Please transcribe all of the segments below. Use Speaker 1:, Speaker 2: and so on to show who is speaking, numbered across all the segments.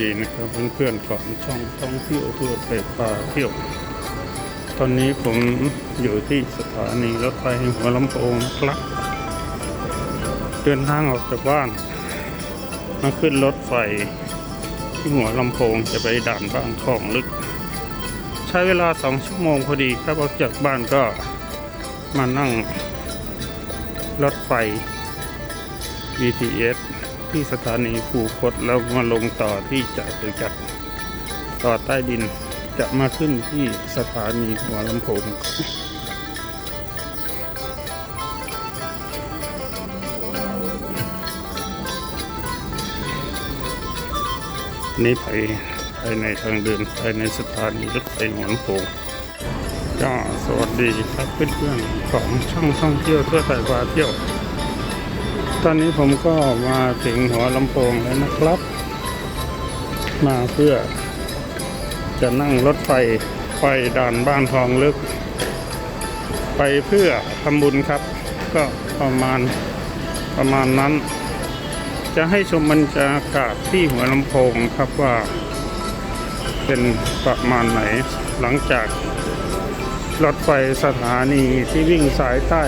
Speaker 1: ดีนะครับเพื่อนๆของช่องท่องเที่ยวทั่วไปพาเที่ยว ตอนนี้ผมอยู่ที่สถานีรถไฟหัวลำโพงครับ เดินทางออกจากบ้านมาขึ้นรถไฟที่หัวลำโพงจะไปด่านบางคลองลึก ใช้เวลาสองชั่วโมงพอดีครับออกจากบ้านก็มานั่งรถไฟ BTS ที่สถานีคูคตแล้วมาลงต่อที่จตุจักรต่อใต้ดินจะมาขึ้นที่สถานีหัวลำโพงนี่ไปภายในทางเดินภายในสถานีรถไฟหัวลำโพงก็สวัสดีครับเพื่อนๆของช่องท่องเที่ยวทั่วไทยพาเที่ยว ตอนนี้ผมก็มาถึงหัวลำโพงแล้วนะครับ มาเพื่อ จะนั่งรถไฟไปด่านบ้านทองลึก ไปเพื่อทำบุญครับ ก็ประมาณประมาณนั้น จะให้ชมบรรยากาศที่หัวลำโพงครับว่า เป็นประมาณไหนหลังจากรถไฟสถานีที่วิ่งสายใต้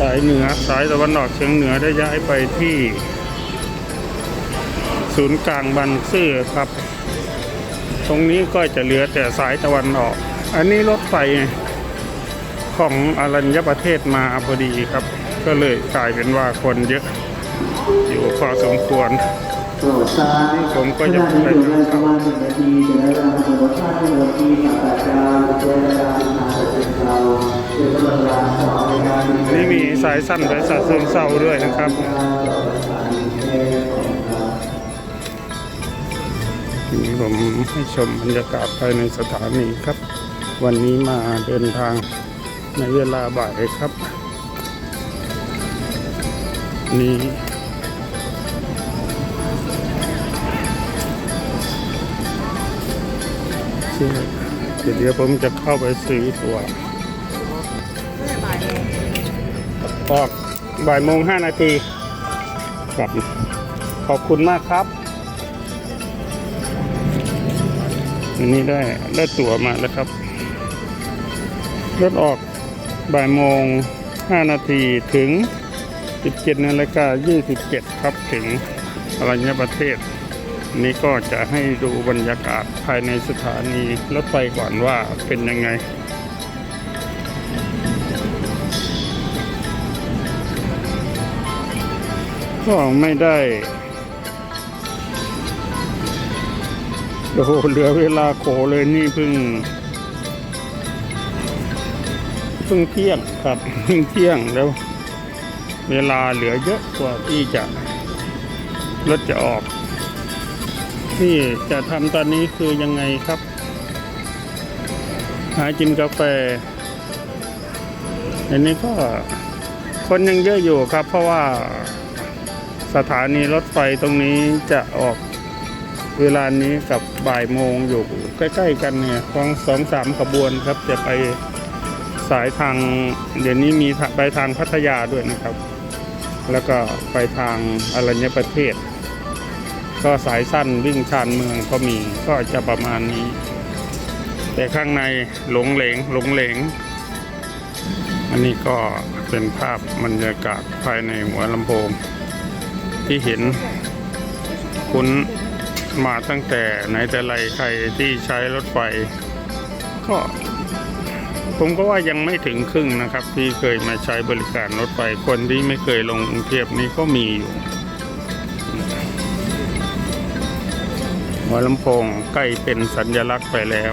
Speaker 1: สายเหนือสายตะวันออกเฉียงเหนือได้ย้ายไปที่ ศูนย์กลางบันซื่อครับ ตรงนี้ก็จะเหลือแต่สายตะวันออก อันนี้รถไฟของอรัญญประเทศมาพอดีครับ ก็เลยกลายเป็นว่าคนเยอะ อยู่พอสมควร
Speaker 2: โปรดทราบ
Speaker 1: ผมก็
Speaker 2: ข
Speaker 1: จะ
Speaker 2: ณะนี้
Speaker 1: ไป
Speaker 2: เหลือเวลาประมาณหนึ่งนาทีจะได้เวลาขบวนท่าที่หัวที่ปากกาเจ้าเจ้าเจ้าทางประเทศเราเป็นกำลังการสอนในการ
Speaker 1: นี่มีสายสั้นสายสัตว์เชิงเศร้าด้วยนะครับนี้ผมให้ชมบรรยากาศภายในสถานีครับ วันนี้มาเดินทางในเวลาบ่ายครับ นี่ เชื่อเดี๋ยวผมจะเข้าไปซื้อตัวออกบ่ายโมงห้านาทีครับ ขอบคุณมากครับ อันนี้ได้ได้ตั๋วมาแล้วครับรถออกบ่ายโมง5นาทีถึง 17นาฬิกา27 ครับถึงอรัญญประเทศ นี้ก็จะให้ดูบรรยากาศภายในสถานีรถไฟก่อนว่าเป็นยังไง ก็ไม่ได้โอ้โหเหลือเวลาโขเลยนี่เพิ่งเพิ่งเที่ยงครับเพิ่งเที่ยงแล้ว เวลาเหลือเยอะกว่าที่จะรถจะออก ที่จะทำตอนนี้คือยังไงครับ หากินกาแฟ อันนี้ก็คนยังเยอะอยู่ครับ เพราะว่าสถานีรถไฟตรงนี้จะออกเวลานี้กับบ่ายโมงอยู่ใกล้ ๆ กันเนี่ยของสองสามขบวนครับ จะไปสายทาง เดี๋ยวนี้มีไปทางพัทยาด้วยนะครับ แล้วก็ไปทางอรัญญประเทศ ก็สายสั้นวิ่งชานเมืองก็มีก็จะประมาณนี้ แต่ข้างในหลงเหลงหลงเหลง อันนี้ก็เป็นภาพบรรยากาศภายในหัวลำโพง ที่เห็นคุ้นมาตั้งแต่ไหนแต่ไรใครที่ใช้รถไฟ ก็ ผมก็ว่ายังไม่ถึงครึ่งนะครับ ที่เคยมาใช้บริการรถไฟคนที่ไม่เคยลงกรุงเทพนี้ก็มีอยู่ หัวลำโพงใกล้เป็นสัญลักษณ์ไปแล้ว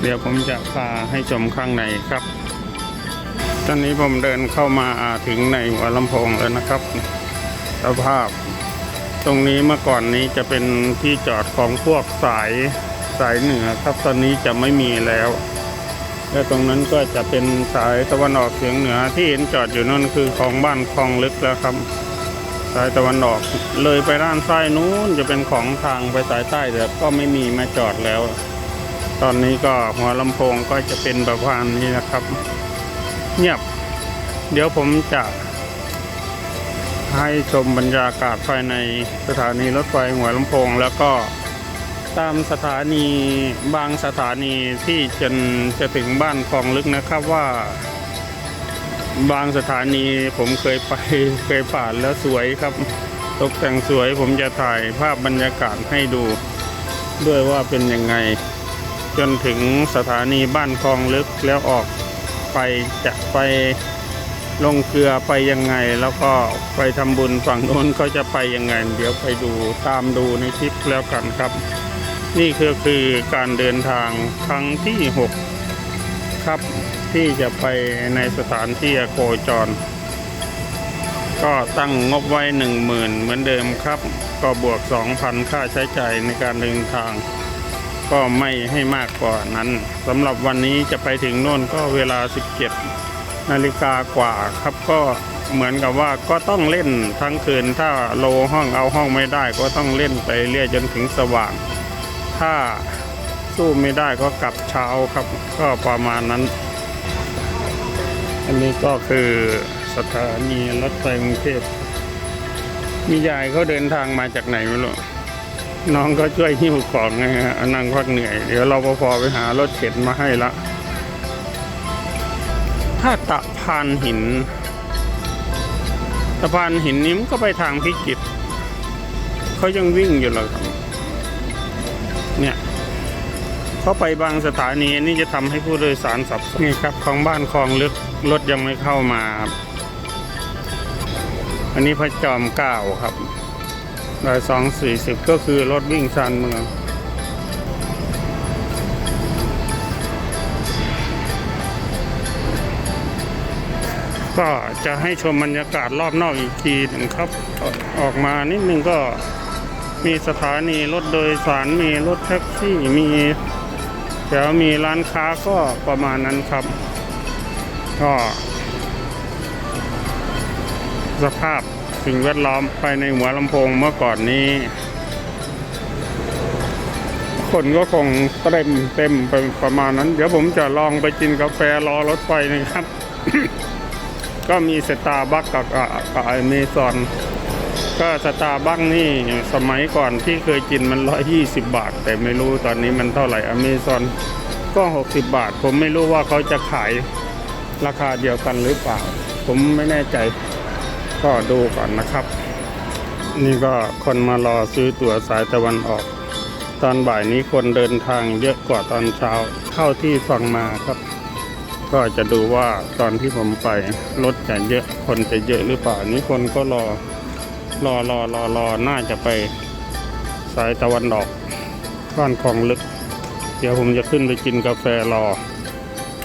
Speaker 1: เดี๋ยวผมจะพาให้ชมข้างในครับ ตอนนี้ผมเดินเข้ามาถึงในหัวลำโพงแล้วนะครับสภาพ ตรงนี้เมื่อก่อนนี้จะเป็นที่จอดของพวกสายสายเหนือครับตอนนี้จะไม่มีแล้วและตรงนั้นก็จะเป็นสายตะวันออกเฉียงเหนือที่เห็นจอดอยู่นั่นคือของบ้านคลองลึกแล้วครับ สายตะวันออก เลยไปด้านซ้ายนู้นจะเป็นของทางไปสายใต้แต่ก็ไม่มีมาจอดแล้ว ตอนนี้ก็หัวลำโพงก็จะเป็นแบบว่านี้นะครับ เงียบ เดี๋ยวผมจะ ให้ชมบรรยากาศภายในสถานีรถไฟหัวลำโพงแล้วก็ตามสถานีบางสถานีที่จนจะถึงบ้านคลองลึกนะครับว่า บางสถานีผมเคยไปเคยผ่านแล้วสวยครับ ตกแต่งสวยผมจะถ่ายภาพบรรยากาศให้ดู ด้วยว่าเป็นยังไง จนถึงสถานีบ้านคลองลึกแล้วออกไปจะไปลงเกลือไปยังไง แล้วก็ไปทำบุญฝั่งโน้นเขาจะไปยังไง เดี๋ยวไปดูตามดูในคลิปแล้วกันครับ นี่คือคือการเดินทางครั้งที่ 6 ครับ ที่จะไปในสถานที่โคจร ก็ตั้งงบไว้หนึ่งหมื่นเหมือนเดิมครับ ก็บวก 2,000 ค่าใช้จ่ายในการเดินทาง ก็ไม่ให้มากกว่านั้นสำหรับวันนี้จะไปถึงโน่นก็เวลา 17 นาฬิกากว่าครับก็เหมือนกับว่าก็ต้องเล่นทั้งคืน ถ้าโลห้องเอาห้องไม่ได้ก็ต้องเล่นไปเรื่อยจนถึงสว่าง ถ้าสู้ไม่ได้ก็กลับเช้าครับ ก็ประมาณนั้น อันนี้ก็คือสถานีรถไฟกรุงเทพมียายเขาเดินทางมาจากไหนไม่รู้น้องก็ช่วยหิ้วของไงฮะนั่งพักเหนื่อย เดี๋ยวเราพอไปหารถเข็นมาให้ละถ้าตะพานหินตะพานหินนี้มันก็ไปทางพิจิตเขายังวิ่งอยู่เหรอครับเนี่ยเขาไปบางสถานีนนี่จะทำให้ผู้โดยสารสับสนนี่ครับของบ้านคลองลึก รถยังไม่เข้ามาครับ อันนี้พระจอมเกล้าครับรายสองสี่สิบก็คือรถวิ่งชานเมืองก็จะให้ชมบรรยากาศรอบนอกอีกทีหนึ่งครับ ออกมานิดนึงก็มีสถานีรถโดยสารมีรถแท็กซี่มีแถวมีร้านค้าก็ประมาณนั้นครับ ก็ สภาพสิ่งแวดล้อมภายในหัวลำโพงเมื่อก่อนนี้ คนก็คงเต็มเต็มไปประมาณนั้น เดี๋ยวผมจะลองไปกินกาแฟรอรถไฟนะครับ ก็มีสตาร์บัคกับกับอเมซอนก็สตาร์บัคนี่สมัยก่อนที่เคยกินมันร้อยยี่สิบบาท แต่ไม่รู้ตอนนี้มันเท่าไหร่อเมซอนก็หกสิบบาท ผมไม่รู้ว่าเขาจะขาย ราคาเดียวกันหรือเปล่า ผมไม่แน่ใจก็ดูก่อนนะครับ นี่ก็คนมารอซื้อตั๋วสายตะวันออก ตอนบ่ายนี้คนเดินทางเยอะกว่าตอนเช้าเท่าที่ฟังมาครับ ก็จะดูว่าตอนที่ผมไปรถจะเยอะคนจะเยอะหรือเปล่านี้คนก็รอรอรอรอรอน่าจะไปสายตะวันออกบ้านคลองลึก เดี๋ยวผมจะขึ้นไปกินกาแฟรอ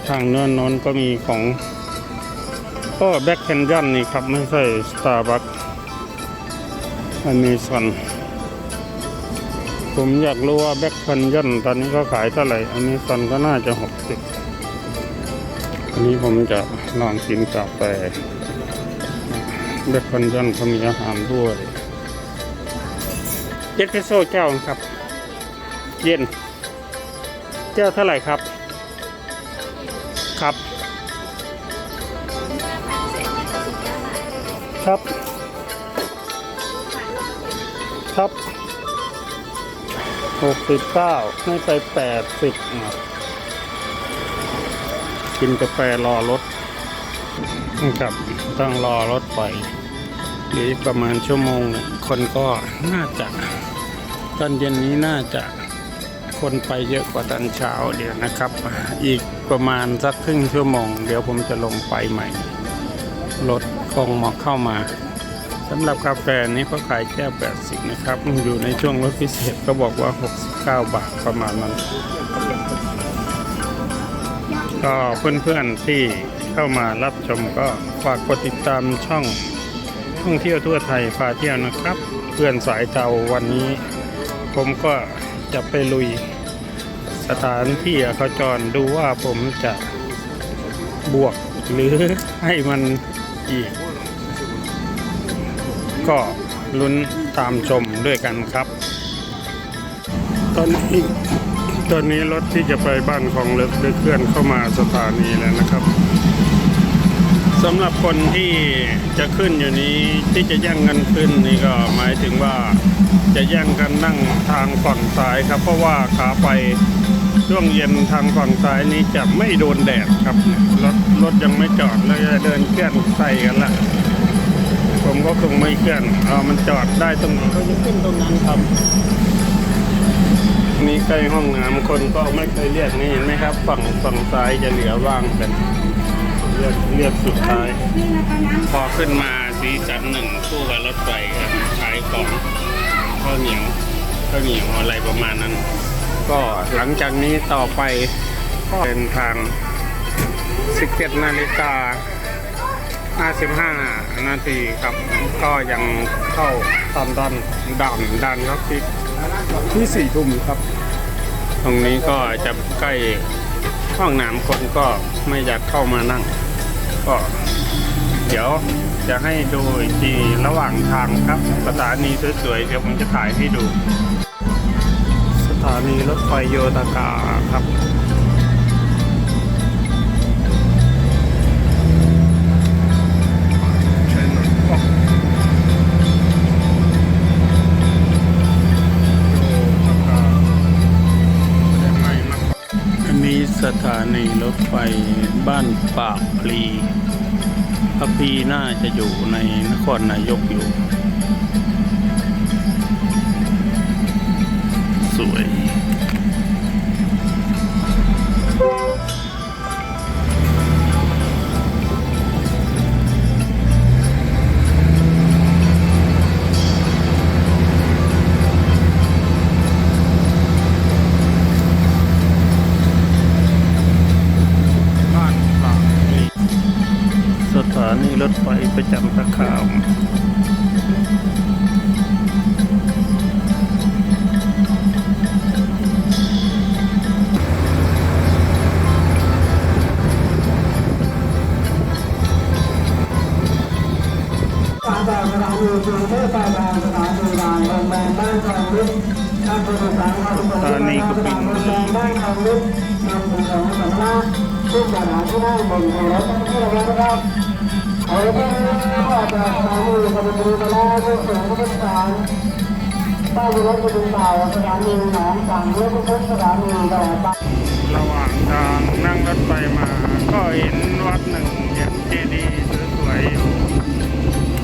Speaker 1: ทางเนินนนก็มีของก็แบ็คแคนยอนนี่ครับ ไม่ใช่สตาร์บัคอเมซอนผมอยากรู้ว่าแบ็คแคนยอนตอนนี้เขาขายเท่าไหร่อเมซอนก็น่าจะหกสิบอันนี้ผมจะลองกินกาแฟเบคอนยอนเขามีอาหารด้วยเอสเปรสโซ่แก้วครับ เย็น แก้วเท่าไหร่ครับ ครับ ครับ ครับหกสิบเก้าให้ไปแปดสิบกินกาแฟรอรถครับต้องรอรถไปหรือประมาณชั่วโมงคนก็น่าจะตอนเย็นนี้น่าจะ คนไปเยอะกว่าตอนเช้าเดี๋ยวนะครับ อีกประมาณสักครึ่งชั่วโมง เดี๋ยวผมจะลงไปใหม่ รถคงมาเข้ามาสำหรับกาแฟนี้เขาขายแก้ว 80 นะครับ อยู่ในช่วงลดพิเศษก็บอกว่า 69 บาทประมาณนั้น ก็เพื่อนๆที่เข้ามารับชมก็ฝากกดติดตามช่องท่องเที่ยวทั่วไทยพาเที่ยวนะครับ เพื่อนสายเตาวันนี้ ผมก็ จะไปลุยสถานที่อโคจรดูว่าผมจะบวกหรือให้มันอีก ก็ลุ้นตามชมด้วยกันครับ ตอนนี้ตอนนี้รถที่จะไปบ้านของเลิกได้เคลื่อนเข้ามาสถานีแล้วนะครับสำหรับคนที่จะขึ้นอยู่นี้ที่จะแย่งกันขึ้นนี่ก็หมายถึงว่า จะแย่งกันนั่งทางฝั่งซ้ายครับ เพราะว่าขาไปช่วงเย็นทางฝั่งซ้ายนี้จะไม่โดนแดดครับรถรถยังไม่จอดแล้วจะเดินเคลื่อนใส่กันละผมก็คงไม่เคลื่อนเอามันจอดได้ตรงไหนก็จะขึ้นตรงนั้นครับนี่ใกล้ห้องน้ำคนก็ไม่เคยเรียกนี่เห็นไหมครับ ฝั่งฝั่งซ้ายจะเหลือว่างกันเรียกเรียกสุดท้าย พอขึ้นมาสีสันหนึ่งคู่กับรถไฟครับขายของ ข้าวเหนียวข้าวเหนียวอะไรประมาณนั้น ก็หลังจากนี้ต่อไปก็เป็นทาง 17 นาฬิกา 55 นาทีครับ ก็ยังเข้าตอนดอนด่านด่านครับที่ที่สี่ทุ่มครับ ตรงนี้ก็จะใกล้ห้องน้ำคนก็ไม่อยากเข้ามานั่ง ก็เดี๋ยว จะให้ดูอีกทีระหว่างทางครับสถานีสวยๆเดี๋ยวผมจะถ่ายให้ดู สถานีรถไฟโยตากาครับอันนี้สถานีรถไฟบ้านปากพลี พระปีน่าจะอยู่ในนครนายกอยู่ สวย นีรถไฟประจำตะขาว
Speaker 2: ตาบางสถานีกรุงเทพตาบางสถานีรางโรงแรมบ้านทองกท่านผู้โดยสารขอทุกคน
Speaker 1: สถานีกบินบุรี
Speaker 2: บ้านทองลึกนำสิ่งของสำนักผู้บริหารที่นั่งบนหัวรถต้องระวังนะครับ เอาไว้ที่นี่ก็จากสานีกบินบุรีไปแล้วผู้สูงผู้บริหารป้ายรถกบินเก่าสถานีหนองสังเลือกทุกสถานีแต่ป้า
Speaker 1: ระหว่างทางนั่งรถไฟมาก็เห็นวัดหนึ่งเห็นเจดีย์สวยๆอยู่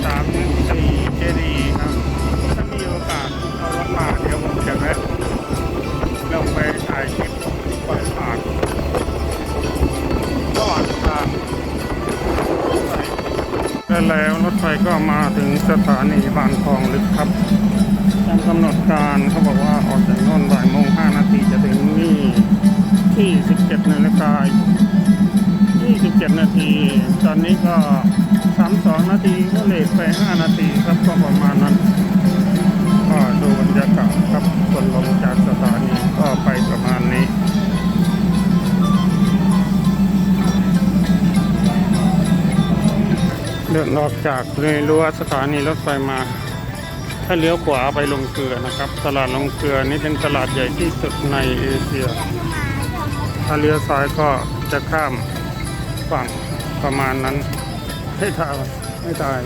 Speaker 1: สามสี่เจดีย์ครับถ้ามีโอกาสเอารถมาเดี๋ยวผมจะแวะ และแล้วรถไฟก็มาถึงสถานีบางทองลึกครับตามกำหนดการเขาบอกว่าออกจากน่นบ่ายโมงห้านาทีจะถึงนี่ที่17นาฬิกา27นาที ตอนนี้ก็32นาทีก็เลทไป5นาทีครับก็ประมาณนั้นก็ดูบรรยากาศครับคนลงจากสถานี เดินออกจากเลยรั้วสถานีรถไฟมา ถ้าเลี้ยวขวาไปลงเกลือนะครับ ตลาดลงเกลือนี่เป็นตลาดใหญ่ที่สุดในเอเชีย ถ้าเลี้ยวซ้ายก็จะข้ามฝั่งประมาณนั้นให้ทายไม่ตาย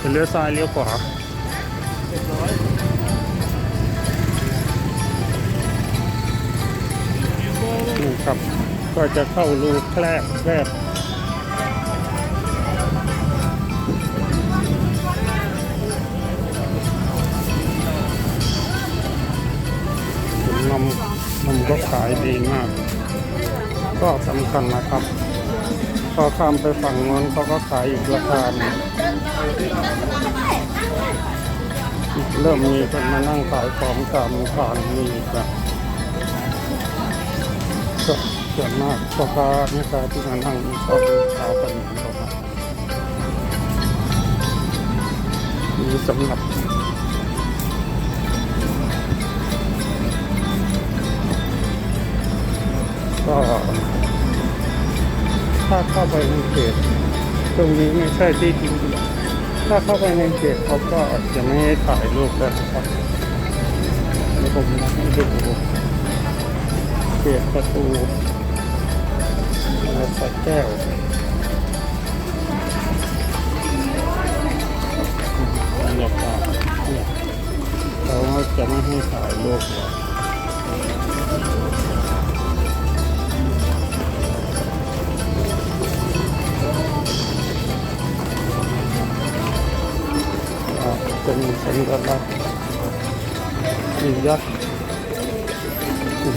Speaker 1: จะเลี้ยวซ้ายเลี้ยวขวานี่ครับ ก็จะเข้ารูแคบแคบ มนมก็ขายดีมาก ก็สำคัญนะครับ พอข้ามไปฝั่งโน้นเขาก็ขายอีกราคาหนึ่งเริ่มมีคนมานั่งขายของตามทางมีอีกแล้วก็ส่วนมากพ่อค้าแม่ค้าที่มานั่งชอบขาวกันเหมือนกันนะนี่สำหรับ ก็ถ้าเข้าไปในเขตตรงนี้ไม่ใช่ที่ทิ้งถ้าเข้าไปในเขตเขาก็จะไม่ให้ถ่ายรูปแล้วนะครับนี่ผมนับให้ดูเขตประตูและสัแก้วบรรยาเนี่ยเขาจะไม่ให้ถ่ายรูปแล้ว tuần mình sẽ đi vào vào New York. Cùng